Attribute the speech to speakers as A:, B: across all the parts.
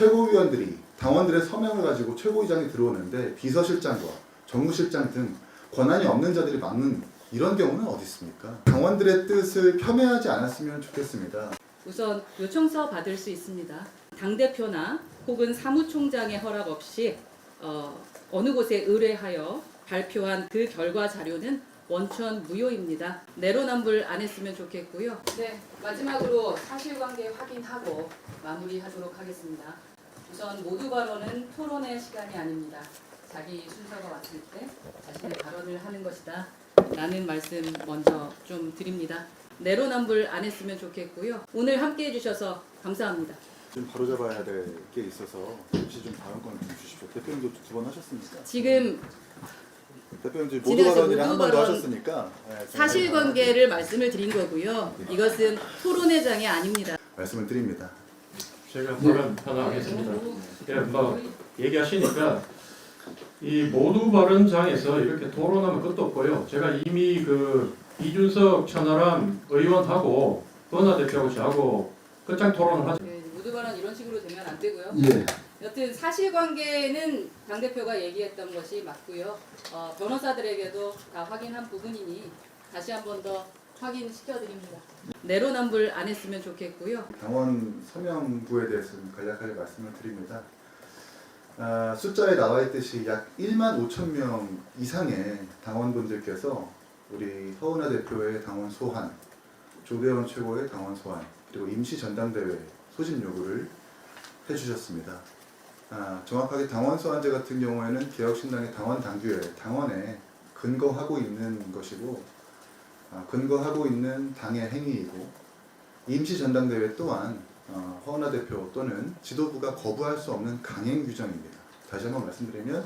A: 최고위원들이 당원들의 서명을 가지고 최고위장이 들어오는데 비서실장과 정무실장 등 권한이 없는 자들이 막는 이런 경우는 어디 있습니까? 당원들의 뜻을 폄훼하지 않았으면 좋겠습니다.
B: 우선 요청서 받을 수 있습니다. 당 대표나 혹은 사무총장의 허락 없이 어, 어느 곳에 의뢰하여 발표한 그 결과 자료는 원천 무효입니다. 내로남불 안 했으면 좋겠고요. 네, 마지막으로 사실관계 확인하고 마무리하도록 하겠습니다. 우선 모두 발언은 토론의 시간이 아닙니다. 자기 순서가 왔을 때 자신의 발언을 하는 것이다. 라는 말씀 먼저 좀 드립니다. 내로남불 안 했으면 좋겠고요. 오늘 함께 해주셔서 감사합니다.
A: 좀 바로잡아야 될 게 있어서 혹시 좀건좀 주십시오. 대표님도 두 번 하셨으니까.
B: 지금
A: 대표님 지금 모두 발언이랑 한
B: 모두
A: 번더
B: 발언
A: 하셨으니까 네, 좀
B: 사실관계를 말씀을 드린 거고요. 이것은 토론의 장이 아닙니다.
A: 말씀을 드립니다.
C: 제가 발언 하나 하겠습니다. 예, 뭐 얘기하시니까 이 모두 발언장에서 이렇게 토론하면 끝도 없고요. 제가 이미 그 이준석 천하람 의원하고 권하 대표하고 저하고 끝장 토론을 하죠.
B: 네, 모두 발언 이런 식으로 되면 안 되고요.
D: 예.
B: 여튼 사실관계는 당 대표가 얘기했던 것이 맞고요. 어, 변호사들에게도 다 확인한 부분이니 다시 한번더 확인시켜드립니다. 내로남불 안 했으면 좋겠고요.
A: 당원 서명부에 대해서는 간략하게 말씀을 드립니다. 아, 숫자에 나와 있듯이 약 1만 5천 명 이상의 당원분들께서 우리 허은하 대표의 당원 소환, 조대원 최고의 당원 소환, 그리고 임시 전당대회 소집 요구를 해주셨습니다. 아, 정확하게 당원 소환제 같은 경우에는 개혁신당의 당원 당규에 당원에 근거하고 있는 것이고 아, 근거하고 있는 당의 행위이고 임시 전당대회 또한 어, 허은하 대표 또는 지도부가 거부할 수 없는 강행 규정입니다. 다시 한번 말씀드리면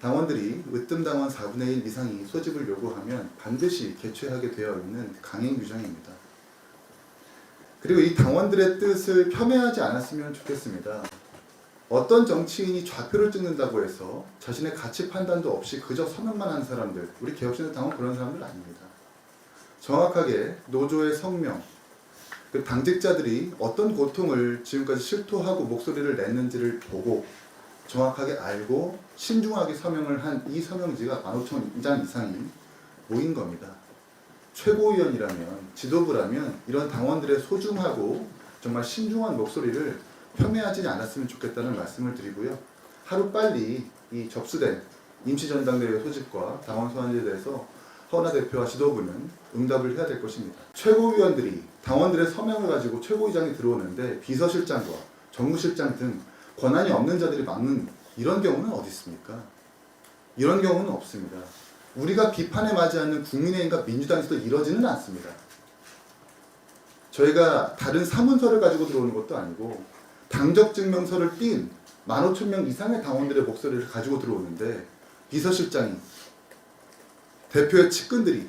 A: 당원들이 으뜸 당원 4분의 1 이상이 소집을 요구하면 반드시 개최하게 되어 있는 강행 규정입니다. 그리고 이 당원들의 뜻을 폄훼하지 않았으면 좋겠습니다. 어떤 정치인이 좌표를 찍는다고 해서 자신의 가치 판단도 없이 그저 서명만 하는 사람들, 우리 개혁신의 당원 그런 사람들 아닙니다. 정확하게 노조의 성명, 그 당직자들이 어떤 고통을 지금까지 실토하고 목소리를 냈는지를 보고 정확하게 알고 신중하게 서명을 한 이 서명지가 15,000장 이상이 모인 겁니다. 최고위원이라면 지도부라면 이런 당원들의 소중하고 정말 신중한 목소리를 폄훼하지 않았으면 좋겠다는 말씀을 드리고요. 하루 빨리 이 접수된 임시전당대회 소집과 당원 소환제에 대해서 허은하 대표와 지도부는 응답을 해야 될 것입니다. 최고위원들이 당원들의 서명을 가지고 최고위장이 들어오는데 비서실장과 정무실장 등 권한이 없는 자들이 막는 이런 경우는 어디 있습니까? 이런 경우는 없습니다. 우리가 비판에 맞지 않는 국민의힘과 민주당에서도 이러지는 않습니다. 저희가 다른 사문서를 가지고 들어오는 것도 아니고 당적 증명서를 띈 15,000명 이상의 당원들의 목소리를 가지고 들어오는데 비서실장이 대표의 측근들이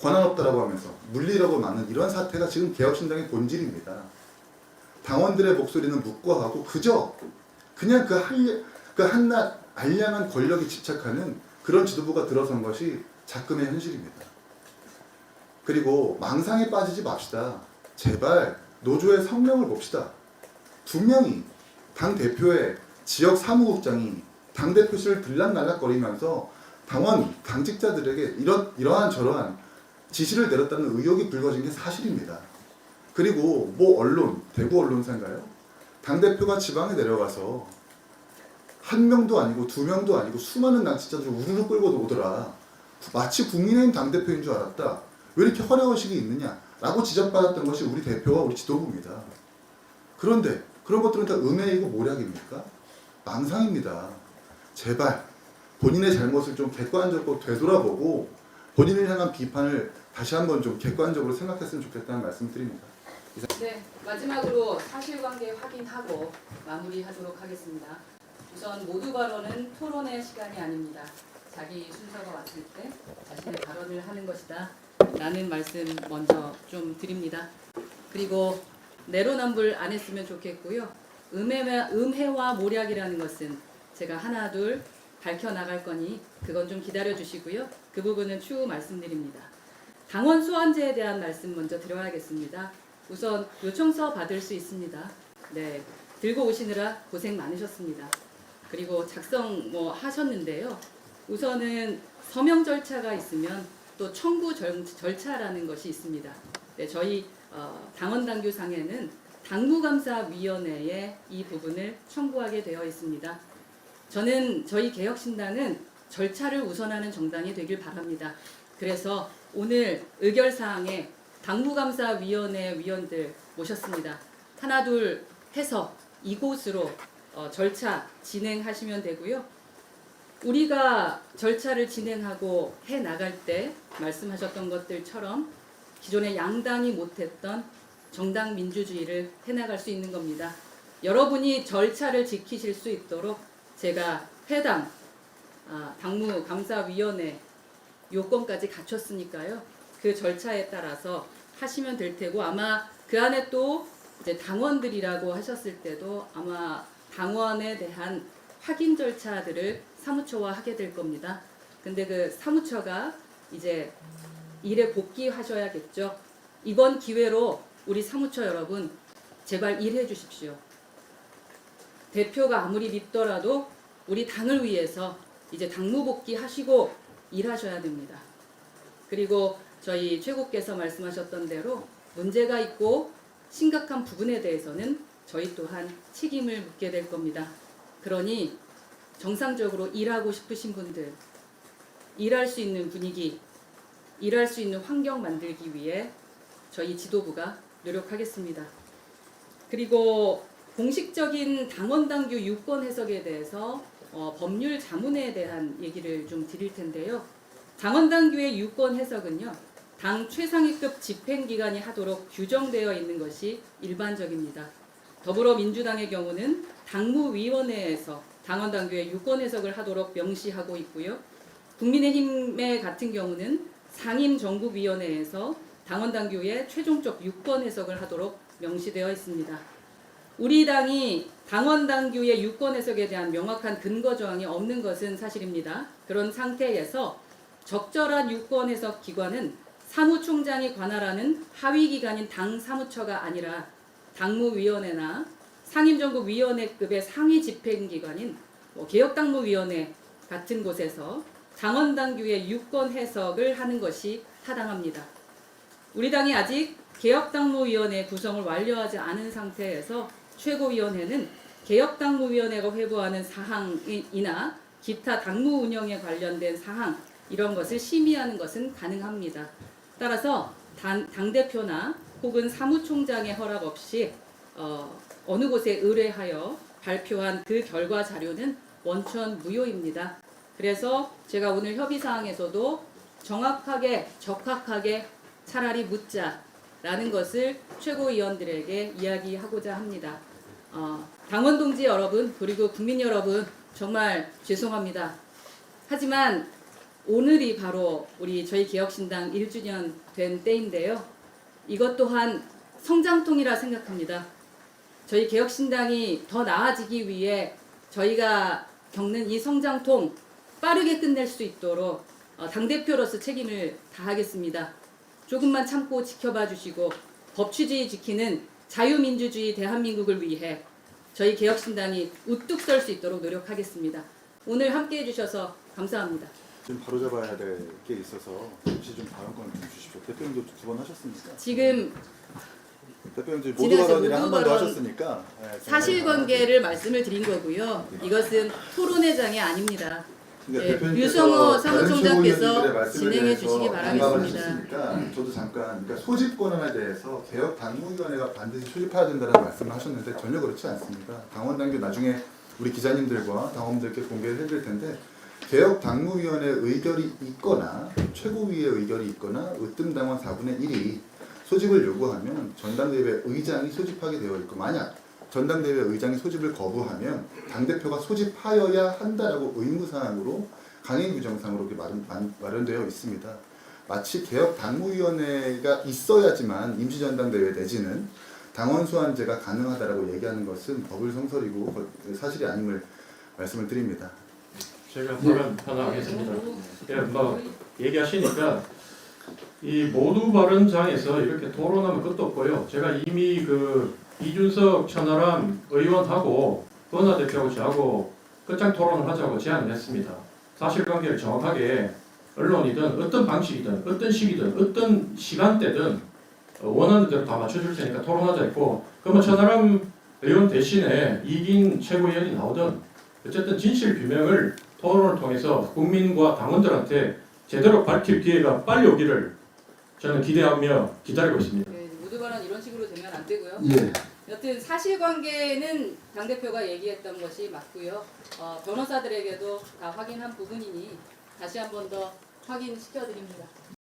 A: 권한 없다라고 하면서 물리라고 막는 이런 사태가 지금 개혁신당의 본질입니다. 당원들의 목소리는 묵과하고 그저 그냥 그, 할, 그 한낱 알량한 권력에 집착하는 그런 지도부가 들어선 것이 작금의 현실입니다. 그리고 망상에 빠지지 맙시다. 제발 노조의 성명을 봅시다. 분명히 당 대표의 지역 사무국장이 당 대표실을 들락날락거리면서 당원 당직자들에게 이런 이러한 저러한 지시를 내렸다는 의혹이 불거진 게 사실입니다. 그리고 뭐 언론 대구 언론사인가요? 당 대표가 지방에 내려가서 한 명도 아니고 두 명도 아니고 수많은 당직자들을 우르르 끌고 오더라. 마치 국민의힘 당 대표인 줄 알았다. 왜 이렇게 허례허식이 있느냐?라고 지적받았던 것이 우리 대표와 우리 지도부입니다. 그런데 그런 것들은 다 음해이고 모략입니까? 망상입니다. 제발 본인의 잘못을 좀 객관적으로 되돌아보고 본인을 향한 비판을 다시 한번 좀 객관적으로 생각했으면 좋겠다는 말씀드립니다.
B: 네, 마지막으로 사실관계 확인하고 마무리하도록 하겠습니다. 우선 모두 발언은 토론의 시간이 아닙니다. 자기 순서가 왔을 때 자신의 발언을 하는 것이다. 라는 말씀 먼저 좀 드립니다. 그리고 내로남불 안 했으면 좋겠고요. 음해와, 모략이라는 것은 제가 하나 둘 밝혀 나갈 거니 그건 좀 기다려 주시고요. 그 부분은 추후 말씀드립니다. 당원 소환제에 대한 말씀 먼저 드려야겠습니다. 우선 요청서 받을 수 있습니다. 네. 들고 오시느라 고생 많으셨습니다. 그리고 작성 뭐 하셨는데요. 우선은 서명 절차가 있으면 또 청구 절, 절차라는 것이 있습니다. 네, 저희 어, 당원 당규상에는 당무감사위원회에 이 부분을 청구하게 되어 있습니다. 저는 저희 개혁신당은 절차를 우선하는 정당이 되길 바랍니다. 그래서 오늘 의결사항에 당무감사위원회 위원들 모셨습니다. 하나 둘 해서 이곳으로 어, 절차 진행하시면 되고요. 우리가 절차를 진행하고 해 나갈 때 말씀하셨던 것들처럼 기존의 양당이 못했던 정당 민주주의를 해 나갈 수 있는 겁니다. 여러분이 절차를 지키실 수 있도록 제가 해당 아, 당무 감사위원회 요건까지 갖췄으니까요. 그 절차에 따라서 하시면 될 테고 아마 그 안에 또 이제 당원들이라고 하셨을 때도 아마 당원에 대한 확인 절차들을 사무처와 하게 될 겁니다. 근데 그 사무처가 이제 일에 복귀하셔야겠죠. 이번 기회로 우리 사무처 여러분 제발 일해 주십시오. 대표가 아무리 밉더라도 우리 당을 위해서 이제 당무 복귀 하시고 일하셔야 됩니다. 그리고 저희 최고께서 말씀하셨던 대로 문제가 있고 심각한 부분에 대해서는 저희 또한 책임을 묻게 될 겁니다. 그러니 정상적으로 일하고 싶으신 분들, 일할 수 있는 분위기, 일할 수 있는 환경 만들기 위해 저희 지도부가 노력하겠습니다. 그리고 공식적인 당원 당규 유권 해석에 대해서 어, 법률 자문에 대한 얘기를 좀 드릴 텐데요. 당원 당 규의 유권 해석은요. 당 최상위급 집행기관이 하도록 규정되어 있는 것이 일반적입니다. 더불어민주당의 경우는 당무위원회에서 당원 당규의 유권 해석을 하도록 명시하고 있고요. 국민의힘의 같은 경우는 상임정국위원회에서 당원 당규의 최종적 유권 해석을 하도록 명시되어 있습니다. 우리 당이 당원 당규의 유권 해석에 대한 명확한 근거 조항이 없는 것은 사실입니다. 그런 상태에서 적절한 유권 해석 기관은 사무총장이 관할하는 하위 기관인 당 사무처가 아니라 당무위원회나 상임정국위원회급의 상위 집행기관인 뭐 개혁당무위원회 같은 곳에서 당원 당규의 유권 해석을 하는 것이 타당합니다. 우리 당이 아직 개혁당무위원회 구성을 완료하지 않은 상태에서 최고위원회는 개혁당무위원회가 회부하는 사항이나 기타 당무 운영에 관련된 사항 이런 것을 심의하는 것은 가능합니다. 따라서 당, 당대표나 혹은 사무총장의 허락 없이 어, 어느 곳에 의뢰하여 발표한 그 결과 자료는 원천 무효입니다. 그래서 제가 오늘 협의사항에서도 정확하게 적합하게 차라리 묻자 라는 것을 최고위원들에게 이야기하고자 합니다. 어, 당원 동지 여러분 그리고 국민 여러분 정말 죄송합니다. 하지만 오늘이 바로 우리 저희 개혁신당 1주년 된 때인데요. 이것 또한 성장통이라 생각합니다. 저희 개혁신당이 더 나아지기 위해 저희가 겪는 이 성장통 빠르게 끝낼 수 있도록 어, 당대표로서 책임을 다하겠습니다. 조금만 참고 지켜봐 주시고 법치주의 지키는 자유민주주의 대한민국을 위해 저희 개혁신당이 우뚝 설 수 있도록 노력하겠습니다. 오늘 함께 해주셔서 감사합니다.
A: 지금 바로 잡아야 될 게 있어서 혹시 좀 다음 건좀 주십시오. 대표님도 두 번 하셨으니까.
B: 지금
A: 대표님 지금 모두 발언이랑 한
B: 모두
A: 번더
B: 발언
A: 하셨으니까. 네,
B: 사실관계를 말씀을 드린 거고요. 이것은 토론회장이 아닙니다.
A: 그러니까
B: 네, 유성호 사무총장께서 진행해 주시기 바라겠습니다.
A: 하셨으니까 저도 잠깐 그러니까 소집 권한에 대해서 개혁 당무위원회가 반드시 소집해야 된다는 말씀을 하셨는데 전혀 그렇지 않습니다. 당원 당규 나중에 우리 기자님들과 당원들께 공개를 해드릴 텐데 개혁 당무위원회 의결이 있거나 최고위의 의결이 있거나 으뜸 당원 4분의 1이 소집을 요구하면 전당대회 의장이 소집하게 되어 있고 만약 전당대회 의장이 소집을 거부하면 당대표가 소집하여야 한다라고 의무사항으로 강행 규정상으로 마련, 만- 마련되어 있습니다. 마치 개혁 당무위원회가 있어야지만 임시전당대회 내지는 당원 소환제가 가능하다라고 얘기하는 것은 버블성설이고 거- 사실이 아님을 말씀을 드립니다.
C: 제가 발언 하나 하겠습니다. 예, 뭐 얘기하시니까 이 모두 발언장에서 이렇게 토론하면 끝도 없고요. 제가 이미 그 이준석 천하람 의원하고 권하 대표하고 저하고 끝장 토론을 하자고 제안을 했습니다. 사실관계를 정확하게 언론이든 어떤 방식이든 어떤 시기든 어떤 시간대든 어, 원하는 대로 다 맞춰줄 테니까 토론하자 했고 그러면 천하람 의원 대신에 이긴 최고위원이 나오든 어쨌든 진실 규명을 토론을 통해서 국민과 당원들한테 제대로 밝힐 기회가 빨리 오기를 저는 기대하며 기다리고 있습니다.
B: 네, 모두 발언 이런 식으로 되면 안 되고요.
A: 예.
B: 여튼 사실관계는 당 대표가 얘기했던 것이 맞고요. 어, 변호사들에게도 다 확인한 부분이니 다시 한 번 더 확인시켜드립니다.